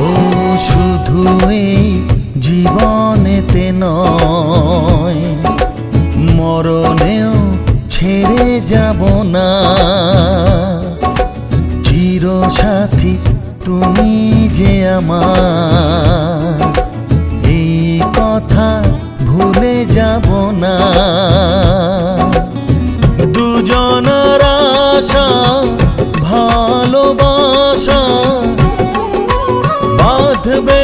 ও শুধু এই জীবনেতে নয়, মরণেও ছেড়ে যাব না। চিরসাথী তুমি যে আমার, এই কথা ভুলে যাব না। দুজনরা ভা 的背。